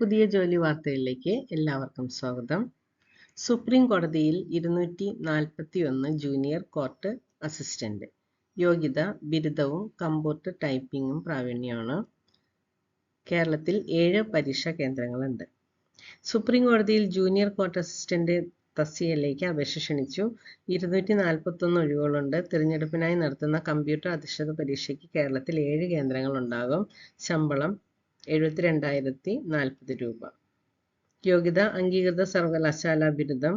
പുതിയ ജോലി വാർത്തയിലേക്ക് എല്ലാവർക്കും സ്വാഗതം. സുപ്രീം കോടതിയിൽ ഇരുന്നൂറ്റി നാൽപ്പത്തി ഒന്ന് ജൂനിയർ കോർട്ട് അസിസ്റ്റന്റ്. യോഗ്യത ബിരുദവും കമ്പ്യൂട്ടർ ടൈപ്പിംഗും പ്രാവീണ്യമാണ് കേരളത്തിൽ ഏഴ് പരീക്ഷാ കേന്ദ്രങ്ങളുണ്ട്. സുപ്രീം കോടതിയിൽ ജൂനിയർ കോർട്ട് അസിസ്റ്റന്റ് തസ്തികയിലേക്ക് അപേക്ഷ ക്ഷണിച്ചു. ഇരുന്നൂറ്റി നാൽപ്പത്തൊന്ന് ഒഴിവുകളുണ്ട്. തിരഞ്ഞെടുപ്പിനായി നടത്തുന്ന കമ്പ്യൂട്ടർ അധിഷ്ഠിത പരീക്ഷയ്ക്ക് കേരളത്തിൽ ഏഴ് കേന്ദ്രങ്ങളുണ്ടാകും ശമ്പളം എഴുപത്തിരണ്ടായിരത്തി നാൽപ്പത് രൂപ. യോഗ്യത അംഗീകൃത സർവകലാശാല ബിരുദം.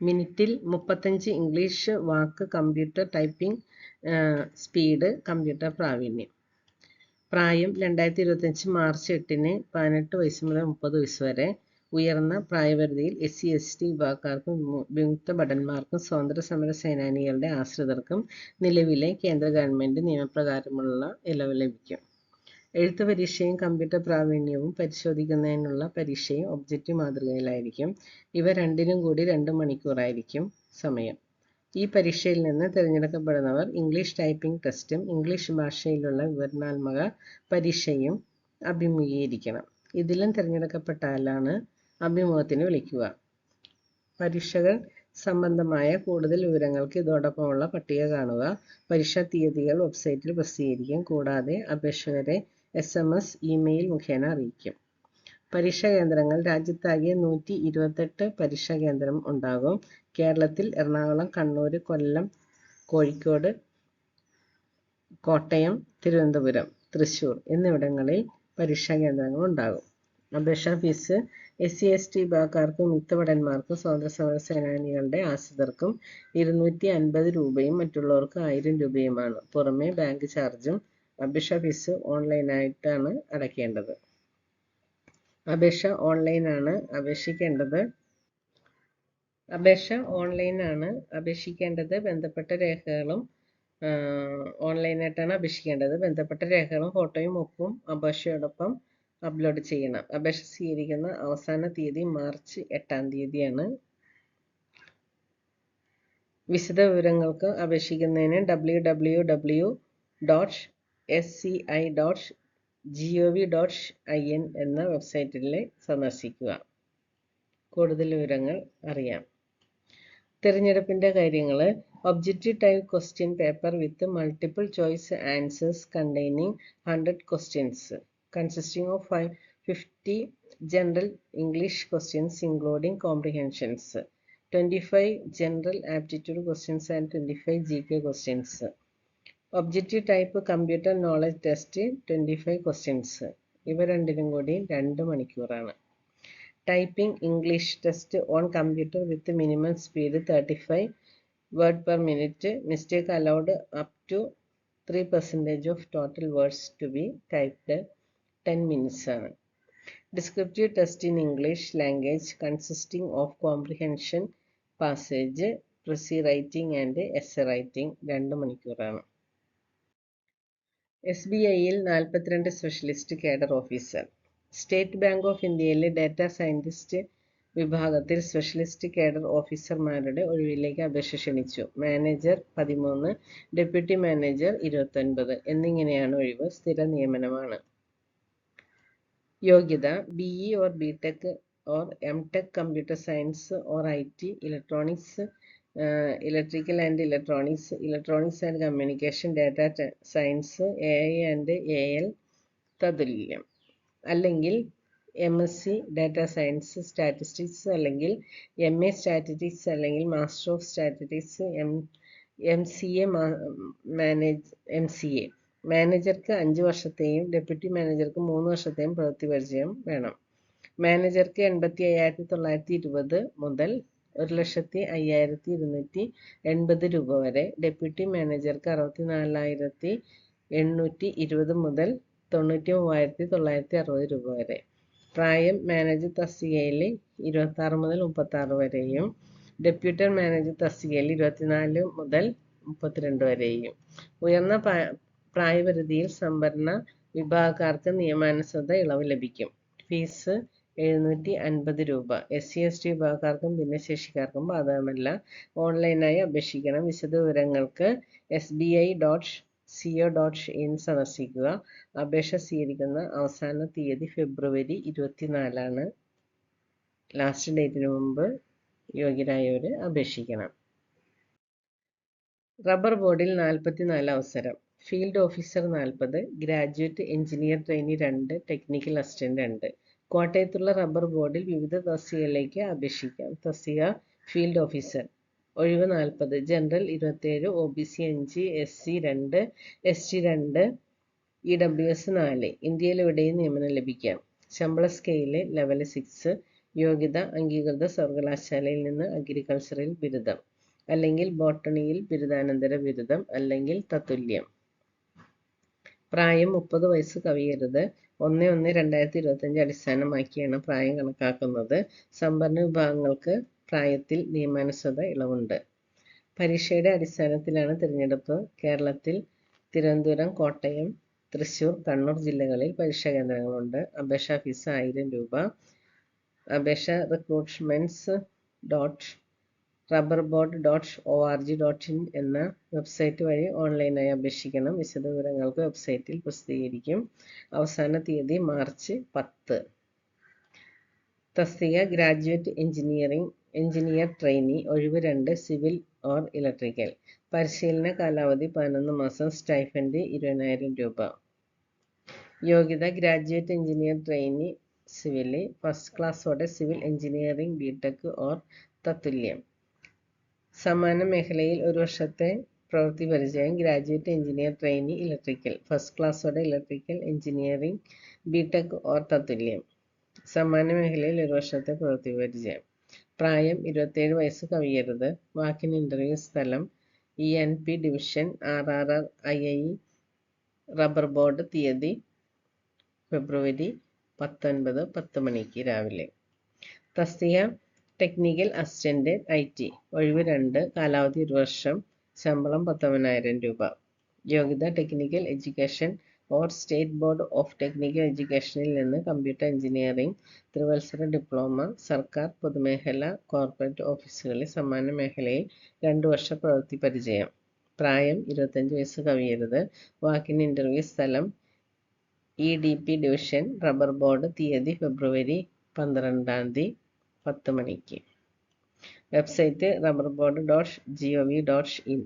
മിനിറ്റിൽ മുപ്പത്തഞ്ച് ഇംഗ്ലീഷ് വാക്ക് കമ്പ്യൂട്ടർ ടൈപ്പിംഗ് സ്പീഡ് കമ്പ്യൂട്ടർ പ്രാവീണ്യം. പ്രായം രണ്ടായിരത്തി ഇരുപത്തഞ്ച് മാർച്ച് എട്ടിന് പതിനെട്ട് വയസ്സ് മുതൽ മുപ്പത് വയസ്സ് വരെ ഉയർന്ന പ്രായപരിധിയിൽ എസ് സി എസ് ടി വിഭാഗക്കാർക്കും വിമുക്ത ഭടന്മാർക്കും സ്വാതന്ത്ര്യ സമര സേനാനികളുടെ ആശ്രിതർക്കും നിലവിലെ കേന്ദ്ര ഗവൺമെന്റ് നിയമപ്രകാരമുള്ള ഇളവ് ലഭിക്കും. എഴുത്ത് പരീക്ഷയും കമ്പ്യൂട്ടർ പ്രാവീണ്യവും പരിശോധിക്കുന്നതിനുള്ള പരീക്ഷയും ഒബ്ജക്റ്റീവ് മാതൃകയിലായിരിക്കും. ഇവ രണ്ടിനും കൂടി രണ്ട് മണിക്കൂറായിരിക്കും സമയം. ഈ പരീക്ഷയിൽ നിന്ന് തിരഞ്ഞെടുക്കപ്പെടുന്നവർ ഇംഗ്ലീഷ് ടൈപ്പിംഗ് ടെസ്റ്റും ഇംഗ്ലീഷ് ഭാഷയിലുള്ള വിവരണാത്മക പരീക്ഷയും അഭിമുഖീകരിക്കണം. ഇതിലും തിരഞ്ഞെടുക്കപ്പെട്ടാലാണ് അഭിമുഖത്തിന് വിളിക്കുക. പരീക്ഷകൾ സംബന്ധമായ കൂടുതൽ വിവരങ്ങൾക്ക് ഇതോടൊപ്പമുള്ള പട്ടിക കാണുക. പരീക്ഷാ തീയതികൾ വെബ്സൈറ്റിൽ പ്രസിദ്ധീകരിക്കും. കൂടാതെ അപേക്ഷകരെ എസ് എം എസ് ഇമെയിൽ മുഖേന അറിയിക്കും. പരീക്ഷാ കേന്ദ്രങ്ങൾ രാജ്യത്താകെ നൂറ്റി ഇരുപത്തെട്ട് പരീക്ഷാ കേന്ദ്രം ഉണ്ടാകും. കേരളത്തിൽ എറണാകുളം കണ്ണൂർ കൊല്ലം കോഴിക്കോട് കോട്ടയം തിരുവനന്തപുരം തൃശ്ശൂർ എന്നിവിടങ്ങളിൽ പരീക്ഷാ കേന്ദ്രങ്ങൾ ഉണ്ടാകും. അപേക്ഷാ fees S C S T വിഭാഗക്കാർക്കും മിത്തവടന്മാർക്കും സ്വാതന്ത്ര്യ സേനാനികളുടെ ആശ്രിതർക്കും ഇരുന്നൂറ്റി അൻപത് രൂപയും മറ്റുള്ളവർക്ക് ആയിരം രൂപയുമാണ്. പുറമെ ബാങ്ക് ചാർജും അപേക്ഷാ ഫീസ് ഓൺലൈനായിട്ടാണ് അടയ്ക്കേണ്ടത്. അപേക്ഷ ഓൺലൈനാണ് അപേക്ഷിക്കേണ്ടത്. അപേക്ഷ ഓൺലൈനാണ് അപേക്ഷിക്കേണ്ടത്. ബന്ധപ്പെട്ട രേഖകളും ഓൺലൈനായിട്ടാണ് അപേക്ഷിക്കേണ്ടത്. ബന്ധപ്പെട്ട രേഖകളും ഫോട്ടോയും ഒപ്പും അപേക്ഷയോടൊപ്പം അപ്ലോഡ് ചെയ്യണം. അപേക്ഷ സ്വീകരിക്കുന്ന അവസാന തീയതി മാർച്ച് എട്ടാം തീയതിയാണ്. വിശദ വിവരങ്ങൾക്ക് അപേക്ഷിക്കുന്നതിന് W W W dot S C I dot G O V dot I N എന്ന വെബ്സൈറ്റിൽ സന്ദർശിക്കുക. കൂടുതൽ വിവരങ്ങൾ അറിയാം. തിരഞ്ഞെടുപ്പിന്റെ കാര്യങ്ങൾ. Objective type question paper with multiple choice answers containing hundred questions consisting of five fifty general English questions 50 general English questions including comprehensions, 25 general aptitude questions and 25 GK questions. Objective type computer knowledge test 25 questions. ഇവ രണ്ടിനും കൂടി രണ്ട് മണിക്കൂറാണ് typing English test on computer with minimum speed thirty five word per minute mistake allowed up to three percentage of total words to be typed ten minutes ആണ് descriptive test in English language consisting of comprehension passage precis writing and essay writing രണ്ട് മണിക്കൂറാണ് S B ഐയിൽ നാൽപ്പത്തിരണ്ട് specialist cadre officer state bank of ഇന്ത്യയിലെ data scientist വിഭാഗത്തിൽ specialist cadre ഓഫീസർമാരുടെ ഒഴിവിലേക്ക് അപേക്ഷ ക്ഷണിച്ചു. മാനേജർ പതിമൂന്ന് ഡെപ്യൂട്ടി മാനേജർ ഇരുപത്തൊൻപത് എന്നിങ്ങനെയാണ് ഒഴിവ് സ്ഥിര നിയമനമാണ്. യോഗ്യത B E or B tech or M tech computer science or I T electronics electrical and electronics electronics and communication data science A I and A L തതുല്യം അല്ലെങ്കിൽ M S C data science statistics അല്ലെങ്കിൽ M A statistics അല്ലെങ്കിൽ master of statistics M M C A manage M C A മാനേജർക്ക് അഞ്ച് വർഷത്തെയും deputy മാനേജർക്ക് മൂന്ന് വർഷത്തെയും പ്രവൃത്തി പരിചയം വേണം. മാനേജർക്ക് എൺപത്തി അയ്യായിരത്തി തൊള്ളായിരത്തി ഇരുപത് മുതൽ ഒരു ലക്ഷത്തി അയ്യായിരത്തി ഇരുന്നൂറ്റി എൺപത് രൂപ വരെ. ഡെപ്യൂട്ടി മാനേജർക്ക് അറുപത്തി നാലായിരത്തി എണ്ണൂറ്റി ഇരുപത് മുതൽ തൊണ്ണൂറ്റി മൂവായിരത്തി തൊള്ളായിരത്തി അറുപത് രൂപ വരെ. പ്രായം മാനേജർ ഇരുപത്തി ആറ് മുതൽ മുപ്പത്തി ആറ് വരെയും ഡെപ്യൂട്ടി മാനേജർ തസ്തികയിൽ ഇരുപത്തിനാല് മുതൽ മുപ്പത്തിരണ്ട് വരെയും. ഉയർന്ന പ്രായപരിധിയിൽ സംവരണ വിഭാഗക്കാർക്ക് നിയമാനുസൃത ഇളവ് ലഭിക്കും. ഫീസ് എഴുന്നൂറ്റി അൻപത് രൂപ. എസ് സി എസ് ടി വിഭാഗക്കാർക്കും ഭിന്നശേഷിക്കാർക്കും ബാധകമല്ല. ഓൺലൈനായി അപേക്ഷിക്കണം. വിശദവിവരങ്ങൾക്ക് S B I dot co dot in സന്ദർശിക്കുക. അപേക്ഷ സ്വീകരിക്കുന്ന അവസാന തീയതി ഫെബ്രുവരി ഇരുപത്തിനാലാണ്. ലാസ്റ്റ് ഡേറ്റിന് മുമ്പ് യോഗ്യരായവർ അപേക്ഷിക്കണം. റബ്ബർ ബോർഡിൽ നാൽപ്പത്തിനാല് അവസരം. ഫീൽഡ് ഓഫീസർ നാൽപ്പത് ഗ്രാജുവേറ്റ് എഞ്ചിനീയർ ട്രെയിനി രണ്ട് ടെക്നിക്കൽ അസിസ്റ്റന്റ് രണ്ട്. കോട്ടയത്തുള്ള റബ്ബർ ബോർഡിൽ വിവിധ തസ്തികകളിലേക്ക് അപേക്ഷിക്കാം. തസ്തിക ഫീൽഡ് ഓഫീസർ ഒഴിവ് നാൽപ്പത് ജനറൽ ഇരുപത്തേഴ് ഒ ബി സി അഞ്ച് എസ് സി രണ്ട് എസ് ടി രണ്ട് ഇ ഡബ്ല്യു എസ് നാല് ഇന്ത്യയിൽ എവിടെയും നിയമനം ലഭിക്കാം. ശമ്പള സ്കെയിൽ ലെവൽ സിക്സ് യോഗ്യത അംഗീകൃത സർവകലാശാലയിൽ നിന്ന് അഗ്രികൾച്ചറിൽ ബിരുദം അല്ലെങ്കിൽ ബോട്ടണിയിൽ ബിരുദാനന്തര ബിരുദം അല്ലെങ്കിൽ തത്തുല്യം. പ്രായം മുപ്പത് വയസ്സ് കവിയരുത് ഒന്ന് ഒന്ന് രണ്ടായിരത്തി ഇരുപത്തഞ്ച് അടിസ്ഥാനമാക്കിയാണ് പ്രായം കണക്കാക്കുന്നത്. സംവരണ വിഭാഗങ്ങൾക്ക് പ്രായത്തിൽ നിയമാനുസൃത ഇളവുണ്ട്. പരീക്ഷയുടെ അടിസ്ഥാനത്തിലാണ് തിരഞ്ഞെടുപ്പ്. കേരളത്തിൽ തിരുവനന്തപുരം കോട്ടയം തൃശൂർ കണ്ണൂർ ജില്ലകളിൽ പരീക്ഷാ കേന്ദ്രങ്ങളുണ്ട്. അപേക്ഷാ ഫീസ് ആയിരം രൂപ. അപേക്ഷ recruitments dot rubber board dot O R G dot in എന്ന വെബ്സൈറ്റ് വഴി ഓൺലൈനായി അപേക്ഷിക്കണം വിശദവിവരങ്ങൾക്ക് വെബ്സൈറ്റിൽ പ്രസിദ്ധീകരിക്കും. അവസാന തീയതി മാർച്ച് പത്ത്. തസ്തിക ഗ്രാജുവേറ്റ് എഞ്ചിനീയറിംഗ് എഞ്ചിനീയർ ട്രെയിനി ഒഴിവ് രണ്ട് സിവിൽ ഓർ ഇലക്ട്രിക്കൽ പരിശീലന കാലാവധി പതിനൊന്ന് മാസം സ്റ്റൈഫൻഡ് ഇരുപതിനായിരം രൂപ. യോഗ്യത graduate engineer trainee civil first ക്ലാസ്സോടെ civil engineering B tech or തത്തുല്യം. സമാന മേഖലയിൽ ഒരു വർഷത്തെ പ്രവൃത്തി പരിചയം. Graduate engineer trainee electrical first ക്ലാസ്സോടെ electrical engineering B tech or തത്തുല്യം സമാന മേഖലയിൽ ഒരു വർഷത്തെ പ്രവൃത്തി പരിചയം. പ്രായം ഇരുപത്തേഴ് വയസ്സ് കവിയരുത്. വാക്കിന് ഇന്റർവ്യൂ സ്ഥലം E N P division R R R I I rubber board തീയതി ഫെബ്രുവരി പത്തൊൻപത് പത്ത് മണിക്ക് രാവിലെ. തസ്തിക ടെക്നിക്കൽ അസിസ്റ്റന്റ് ഐ ടി ഒഴിവ് രണ്ട് കാലാവധി ഒരു വർഷം ശമ്പളം പത്തൊമ്പതിനായിരം രൂപ. യോഗ്യത technical education or state board of technical എഡ്യൂക്കേഷനിൽ നിന്ന് കമ്പ്യൂട്ടർ എഞ്ചിനീയറിംഗ് ത്രിവത്സര ഡിപ്ലോമ സർക്കാർ പൊതുമേഖല കോർപ്പറേറ്റ് ഓഫീസുകളിൽ സമാന മേഖലയിൽ രണ്ട് വർഷ പ്രവൃത്തി പരിചയം. പ്രായം ഇരുപത്തഞ്ച് വയസ്സ് കവിയരുത്. വാക്കിൻ ഇന്റർവ്യൂ സ്ഥലം E D P division rubber board തീയതി ഫെബ്രുവരി പന്ത്രണ്ടാം തീയതി. പത്ത് മണിക്ക്. Website rubber board dot G O V dot in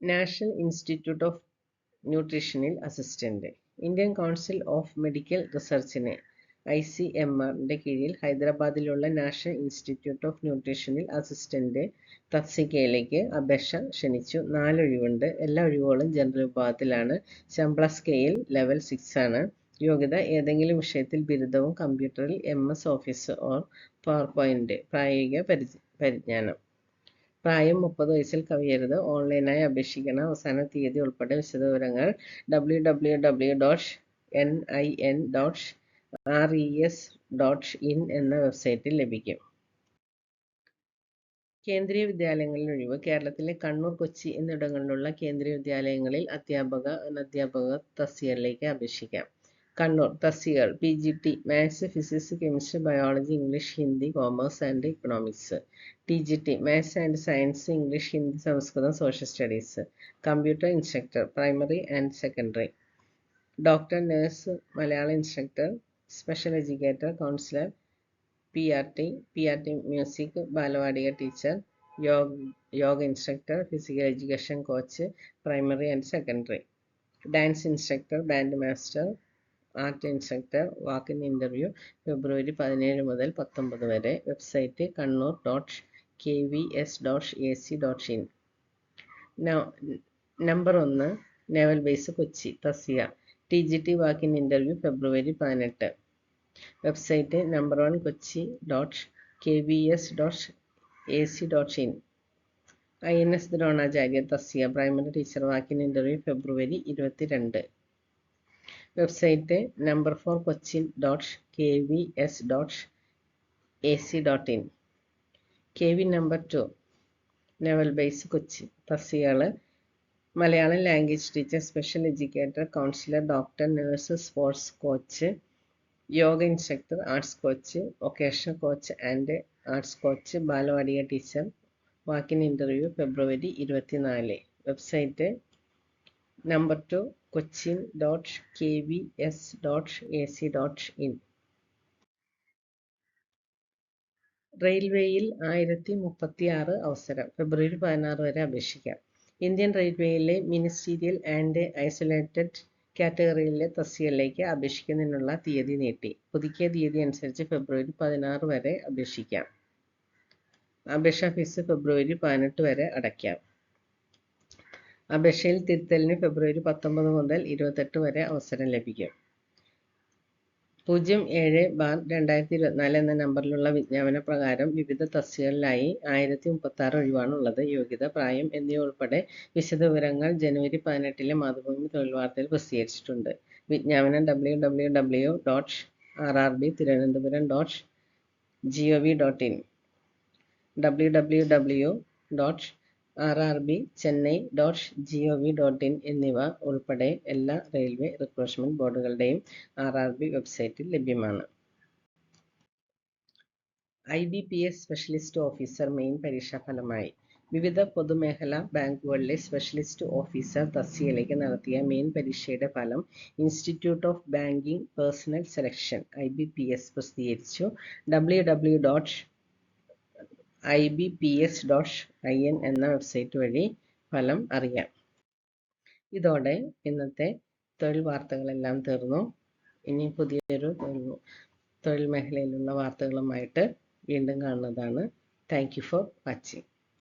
national institute of ന്യൂട്രീഷനിൽ assistant. Indian council of medical റിസർച്ചിന് I C M ആറിന്റെ കീഴിൽ ഹൈദരാബാദിലുള്ള നാഷണൽ ഇൻസ്റ്റിറ്റ്യൂട്ട് ഓഫ് ന്യൂട്രീഷനിൽ അസിസ്റ്റന്റ് തസ്തികയിലേക്ക് അപേക്ഷ ക്ഷണിച്ചു. നാല് ഒഴിവുണ്ട് എല്ലാ ഒഴിവുകളും ജനറൽ വിഭാഗത്തിലാണ്. ശമ്പള സ്കെയിൽ ലെവൽ സിക്സ് ആണ്. യോഗ്യത ഏതെങ്കിലും വിഷയത്തിൽ ബിരുദവും കമ്പ്യൂട്ടറിൽ M S office or power point പ്രായോഗിക പരിജ്ഞാനം. പ്രായം മുപ്പത് വയസ്സിൽ കവിയരുത്. ഓൺലൈനായി അപേക്ഷിക്കണം. അവസാന തീയതി ഉൾപ്പെടെ വിശദവിവരങ്ങൾ W W W dot N I N dot R E S dot in എന്ന വെബ്സൈറ്റിൽ ലഭിക്കും. കേന്ദ്രീയ വിദ്യാലയങ്ങളിൽ ഒഴിവ്. കേരളത്തിലെ കണ്ണൂർ കൊച്ചി എന്നിവിടങ്ങളിലുള്ള കേന്ദ്രീയ വിദ്യാലയങ്ങളിൽ അധ്യാപക അനധ്യാപക തസ്തികകളിലേക്ക് അപേക്ഷിക്കാം. കണ്ണൂർ തസ്തികകൾ P G T maths physics chemistry biology English Hindi commerce and economics T G T maths and science English Hindi Sanskrit social studies computer instructor primary and secondary doctor nurse Malayalam instructor special educator counsellor P R T P R T music Balavatika teacher yoga yoga instructor physical education coach primary and secondary dance instructor band master art instructor walk in interview ഫെബ്രുവരി പതിനേഴ് മുതൽ പത്തൊമ്പത് വരെ. Website Kannur dot K V S dot A C dot in number ഒന്ന് naval base Kochi തസിയ. T G T walk in interview February പതിനെട്ട്. Website number one Kochi dot K V S dot A C dot in I N S Dronacharya തസ്യ primary teacher walk in interview February ഇരുപത്തിരണ്ട്. Website number four Cochin dot K V S dot A C dot in K V number two naval base Kochi തസികൾ Malayalam language teacher special educator counsellor doctor nurse sports coach yoga instructor arts coach vocational coach and arts coach Balavatika teacher walk in interview February ഇരുപത്തിനാല്. Website number two Cochin dot K V S dot A C dot in റെയിൽവേയിൽ ആയിരത്തി മുപ്പത്തി ആറ് അവസരം. ഫെബ്രുവരി പതിനാറ് വരെ അപേക്ഷിക്കാം. Indian റെയിൽവേയിലെ മിനിസ്റ്റീരിയൽ ആൻഡ് ഐസൊലേറ്റഡ് കാറ്റഗറിയിലെ തസ്തികയിലേക്ക് അപേക്ഷിക്കുന്നതിനുള്ള തീയതി നീട്ടി. പുതുക്കിയ തീയതി അനുസരിച്ച് ഫെബ്രുവരി പതിനാറ് വരെ അപേക്ഷിക്കാം. അപേക്ഷാ ഫീസ് ഫെബ്രുവരി പതിനെട്ട് വരെ അടയ്ക്കാം. അപേക്ഷയിൽ തിരുത്തലിന് ഫെബ്രുവരി പത്തൊമ്പത് മുതൽ ഇരുപത്തെട്ട് വരെ അവസരം ലഭിക്കും. പൂജ്യം ഏഴ് ബാർ രണ്ടായിരത്തി ഇരുപത്തിനാല് എന്ന നമ്പറിലുള്ള വിജ്ഞാപന പ്രകാരം വിവിധ തസ്തികകളിലായി ആയിരത്തി മുപ്പത്തി ആറ് ഒഴിവാണ് ഉള്ളത് യോഗ്യത പ്രായം എന്നിവ ഉൾപ്പെടെ വിശദവിവരങ്ങൾ ജനുവരി പതിനെട്ടിലെ മാതൃഭൂമി തൊഴിൽ വാർത്തയിൽ പ്രസിദ്ധീകരിച്ചിട്ടുണ്ട്. വിജ്ഞാപനം W W W dot R R B Thiruvananthapuram dot G O V dot in. W W W dot R R B Chennai dot G O V dot in എന്നിവ ഉൾപ്പെടെ എല്ലാ റെയിൽവേ റിക്രൂട്ട്മെന്റ് ബോർഡുകളുടെയും ആർ ആർ ബി വെബ്സൈറ്റിൽ ലഭ്യമാണ്. I B P S specialist officer main പരീക്ഷാ ഫലമായി. വിവിധ പൊതുമേഖലാ ബാങ്കുകളിലെ സ്പെഷ്യലിസ്റ്റ് ഓഫീസർ തസ്തികയിലേക്ക് നടത്തിയ മെയിൻ പരീക്ഷയുടെ ഫലം institute of banking personnel selection I B P S പ്രസിദ്ധീകരിച്ചു. W W dot I B P S dot I N എന്ന വെബ്സൈറ്റ് വഴി ഫലം അറിയാം. ഇതോടെ ഇന്നത്തെ തൊഴിൽ വാർത്തകളെല്ലാം തീർന്നു. ഇനി പുതിയൊരു തൊഴിൽ മേഖലയിലുള്ള വാർത്തകളുമായിട്ട് വീണ്ടും കാണുന്നതാണ്. Thank you for watching